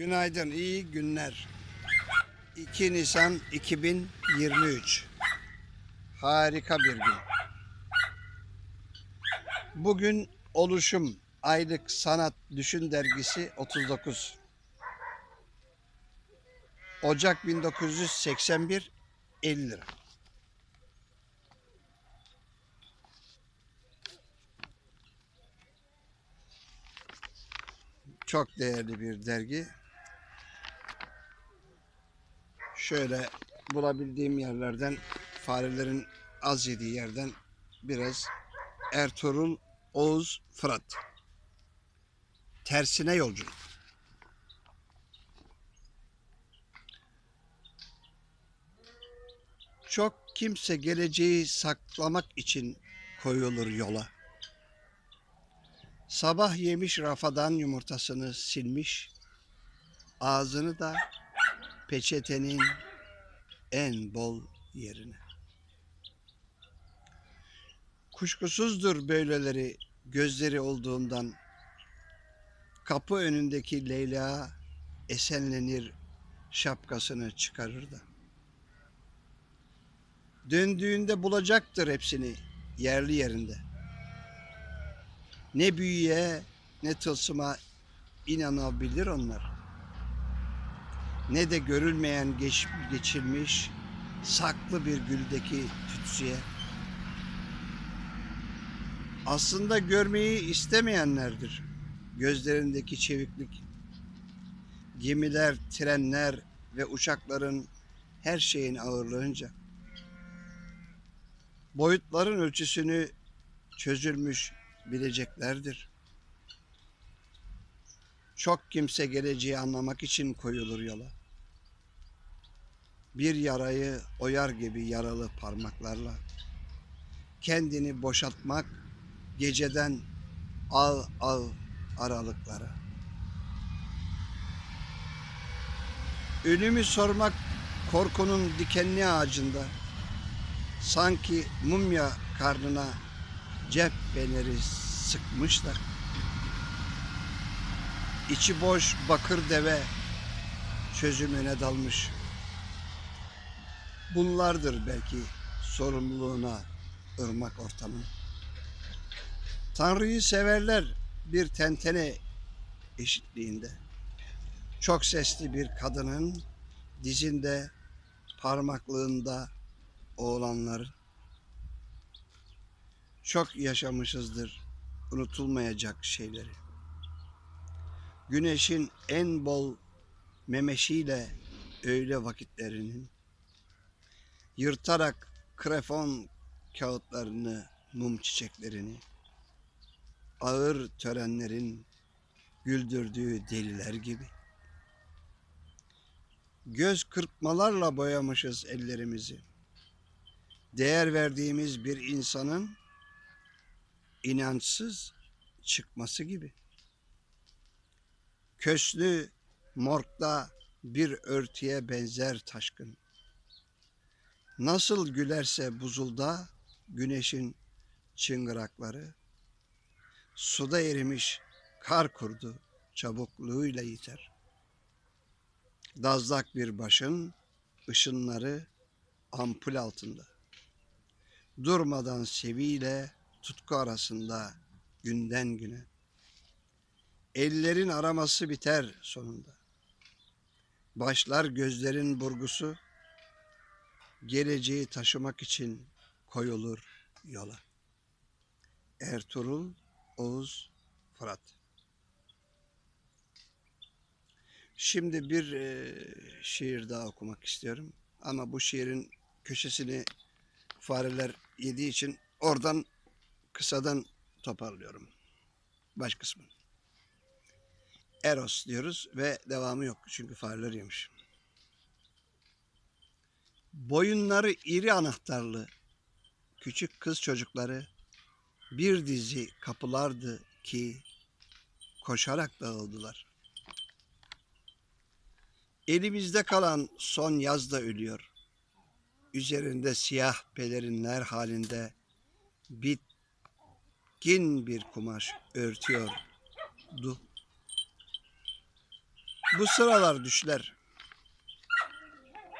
Günaydın, iyi günler. 2 Nisan 2023. Harika bir gün. Bugün Oluşum Aylık Sanat Düşün Dergisi 39. Ocak 1981 50 lira. Çok değerli bir dergi. Şöyle bulabildiğim yerlerden farelerin az yediği yerden biraz Ertuğrul Oğuz Fırat. Tersine yolculuk. Çok kimse geleceği saklamak için koyulur yola. Sabah yemiş rafadan yumurtasını silmiş, ağzını da peçetenin en bol yerine. Kuşkusuzdur böyleleri gözleri olduğundan. Kapı önündeki Leyla esenlenir şapkasını çıkarır da. Döndüğünde bulacaktır hepsini yerli yerinde. Ne büyüye ne tılsıma inanabilir onlar. Ne de görülmeyen geç, geçilmiş saklı bir güldeki tütsüye. Aslında görmeyi istemeyenlerdir gözlerindeki çeviklik. Gemiler, trenler ve uçakların her şeyin ağırlığınca. Boyutların ölçüsünü çözülmüş bileceklerdir. Çok kimse geleceği anlamak için koyulur yola. Bir yarayı oyar gibi yaralı parmaklarla. Kendini boşaltmak geceden al al aralıklara. Ölümü sormak korkunun dikenli ağacında. Sanki mumya karnına cep feneri sıkmışlar. İçi boş bakır deve çözümüne dalmış. Bunlardır belki sorumluluğuna ırmak ortamın. Tanrı'yı severler bir tentene eşitliğinde. Çok sesli bir kadının dizinde parmaklığında oğlanların çok yaşamışızdır unutulmayacak şeyleri. Güneşin en bol memeşiyle öğle vakitlerinin yırtarak krefon kağıtlarını, mum çiçeklerini, ağır törenlerin güldürdüğü deliler gibi. Göz kırpmalarla boyamışız ellerimizi. Değer verdiğimiz bir insanın inançsız çıkması gibi. Köslü morgda bir örtüye benzer taşkın. Nasıl gülerse buzulda güneşin çıngırakları, suda erimiş kar kurdu çabukluğuyla yiter. Dazlak bir başın ışınları ampul altında. Durmadan seviyle tutku arasında günden güne. Ellerin araması biter sonunda. Başlar gözlerin burgusu, geleceği taşımak için koyulur yola. Ertuğrul Oğuz Fırat Şimdi bir e, şiir daha okumak istiyorum. Ama bu şiirin köşesini fareler yediği için oradan kısadan toparlıyorum. Baş kısmını. Eros diyoruz ve devamı yok çünkü fareler yemiş. Boyunları iri anahtarlı küçük kız çocukları bir dizi kapılardı ki koşarak dağıldılar. Elimizde kalan son yaz da ölüyor. Üzerinde siyah pelerinler halinde bitkin bir kumaş örtüyordu. Bu sıralar düşler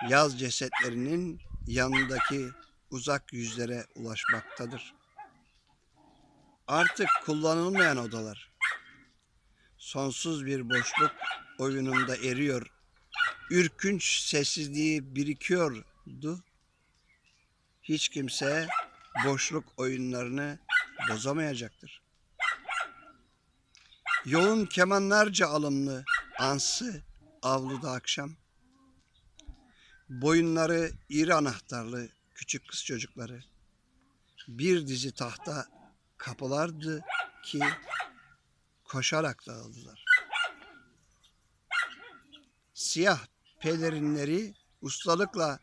yaz cesetlerinin yanındaki uzak yüzlere ulaşmaktadır. Artık kullanılmayan odalar sonsuz bir boşluk oyununda eriyor. Ürkünç sessizliği birikiyordu. Hiç kimse boşluk oyunlarını bozamayacaktır. Yoğun kemanlarca alımlı ansı avluda akşam. Boyunları iri anahtarlı küçük kız çocukları. Bir dizi tahta kapılardı ki koşarak dağıldılar. Siyah pelerinleri ustalıkla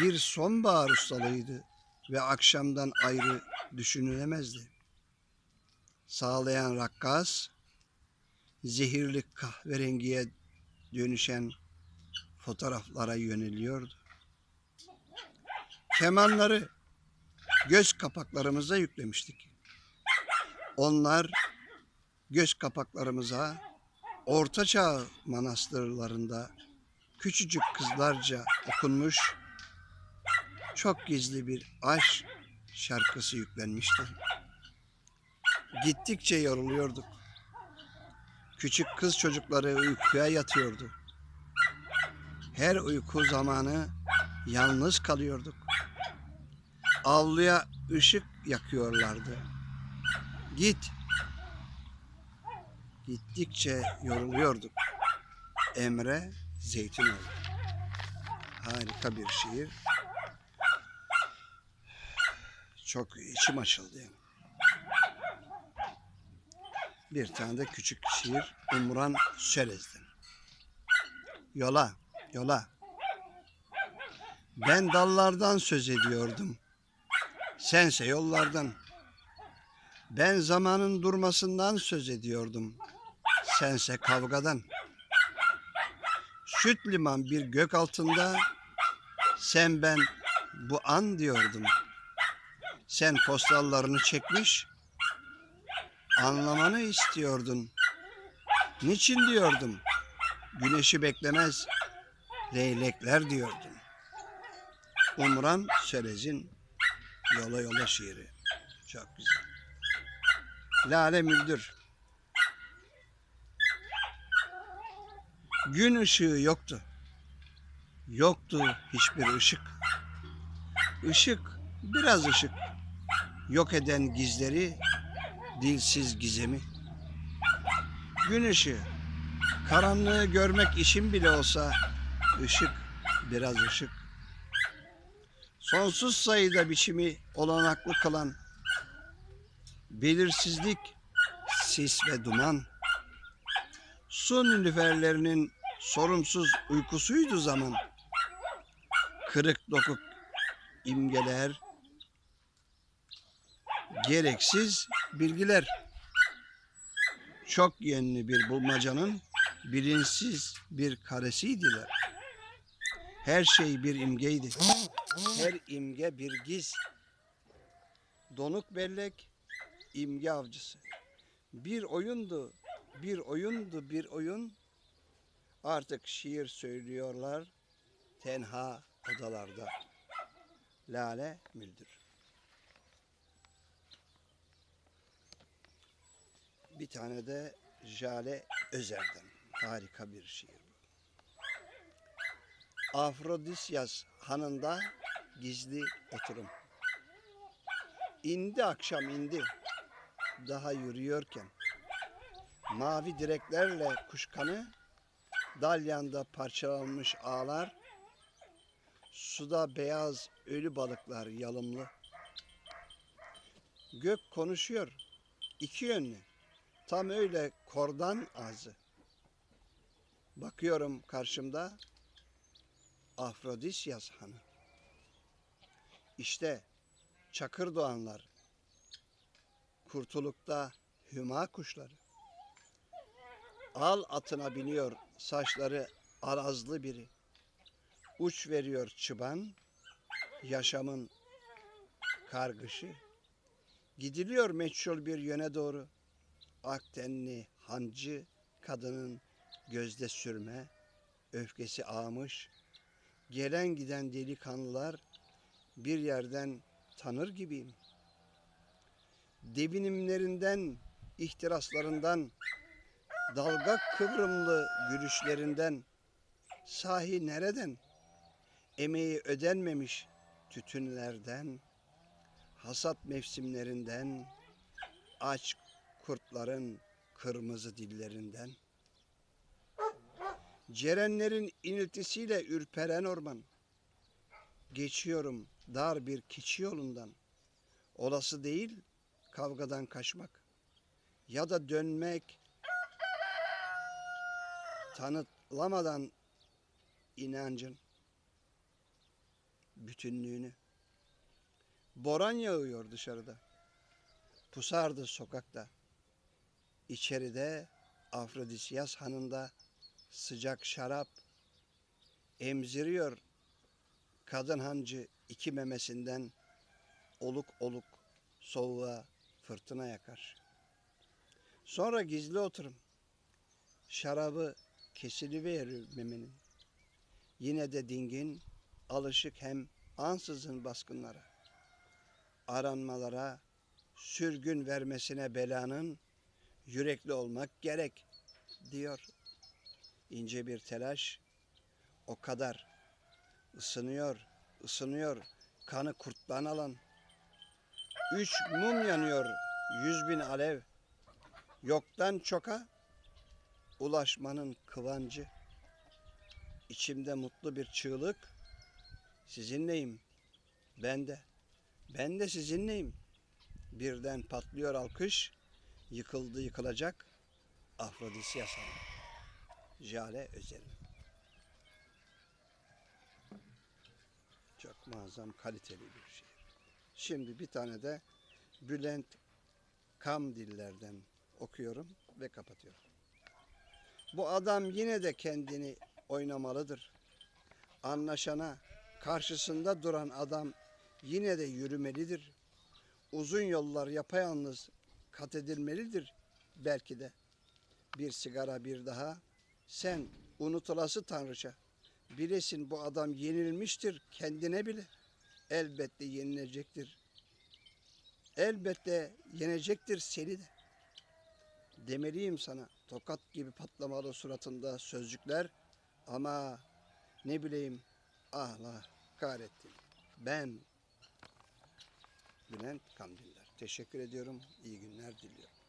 bir sonbahar ustalığıydı ve akşamdan ayrı düşünülemezdi. Sağlayan rakkas, zehirli kahverengiye dönüşen fotoğraflara yöneliyordu. Kemanları göz kapaklarımıza yüklemiştik. Onlar göz kapaklarımıza Orta Çağ manastırlarında küçücük kızlarca okunmuş çok gizli bir aşk şarkısı yüklenmişti. Gittikçe yoruluyorduk. Küçük kız çocukları uykuya yatıyordu. Her uyku zamanı yalnız kalıyorduk. Avluya ışık yakıyorlardı. Git. Gittikçe yoruluyorduk. Emre Zeytinoğlu. Harika bir şiir. Çok içim açıldı. Bir tane de küçük şiir Umran Sörez'den. Yola, yola. Ben dallardan söz ediyordum. Sense yollardan. Ben zamanın durmasından söz ediyordum. Sense kavgadan. Süt liman bir gök altında. Sen ben bu an diyordum. Sen postallarını çekmiş. Anlamanı istiyordun. Niçin diyordum. Güneşi beklemez. Leylekler diyordun. Umran Sörez'in Yola Yola şiiri. Çok güzel. Lale Müldür. Gün ışığı yoktu. Yoktu hiçbir ışık. Işık, biraz ışık. Yok eden gizleri, dilsiz gizemi. Gün ışığı, karanlığı görmek işim bile olsa ışık, biraz ışık. Sonsuz sayıda biçimi olanaklı kılan belirsizlik, sis ve duman. Su nilüferlerinin sorumsuz uykusuydu zaman. Kırık dokuk imgeler, gereksiz bilgiler. Çok yönlü bir bulmacanın bilinçsiz bir karesiydiler. Her şey bir imgeydi. Her imge bir giz. Donuk bellek, imge avcısı. Bir oyundu, bir oyundu, bir oyun. Artık şiir söylüyorlar tenha odalarda. Lale Müldür. Bir tane de Jale Özer'den. Harika bir şiir bu. Afrodisyas hanında gizli oturum. İndi akşam indi. Daha yürüyorken. Mavi direklerle kuşkanı dalyanda parçalanmış ağlar. Suda beyaz ölü balıklar yalımlı. Gök konuşuyor. iki yönlü. Tam öyle kordan ağzı. Bakıyorum karşımda Afrodisyas hanı. İşte çakır doğanlar, kurtulukta hüma kuşları. Al atına biniyor saçları arazlı biri. Uç veriyor çıban, yaşamın kargışı. Gidiliyor meçhul bir yöne doğru. Aktenli hancı kadının gözde sürme, öfkesi ağmış, gelen giden delikanlılar bir yerden tanır gibiyim. Devinimlerinden, ihtiraslarından, dalga kıvrımlı gülüşlerinden, sahi nereden, emeği ödenmemiş tütünlerden, hasat mevsimlerinden, aç kurtların kırmızı dillerinden, cerenlerin iniltisiyle ürperen orman, geçiyorum dar bir keçi yolundan, olası değil kavgadan kaçmak ya da dönmek, tanıtlamadan inancın bütünlüğünü. Boran yağıyor dışarıda. Pusardı sokakta. İçeride Afrodisiyas hanında sıcak şarap emziriyor kadın hancı iki memesinden oluk oluk soğuğa fırtınaya karşı. Sonra gizli oturum. Şarabı kesiliverir memenin. Yine de dingin, alışık hem ansızın baskınlara. Aranmalara, sürgün vermesine belanın yürekli olmak gerek diyor. İnce bir telaş o kadar ısınıyor, ısınıyor kanı kurttan alan. Üç mum yanıyor, yüz bin alev. Yoktan çoka ulaşmanın kıvancı. İçimde mutlu bir çığlık. Sizinleyim. Ben de. Ben de sizinleyim. Birden patlıyor alkış. Yıkıldı yıkılacak. Afrodisiyas Hanım. Jale Özel. Çok muazzam kaliteli bir şiir. Şimdi bir tane de Bülent Kamdiller'den okuyorum ve kapatıyorum. Bu adam yine de kendini oynamalıdır. Anlaşana karşısında duran adam yine de yürümelidir. Uzun yollar yapayalnız kat edilmelidir belki de. Bir sigara bir daha sen unutulası tanrıça. Bilesin bu adam yenilmiştir kendine bile. Elbette yenilecektir. Elbette yenecektir seni de. Demeliyim sana tokat gibi patlamalı suratında sözcükler ama ne bileyim ahla kahrettim. Ben Bülent Kandiller. Teşekkür ediyorum. İyi günler diliyorum.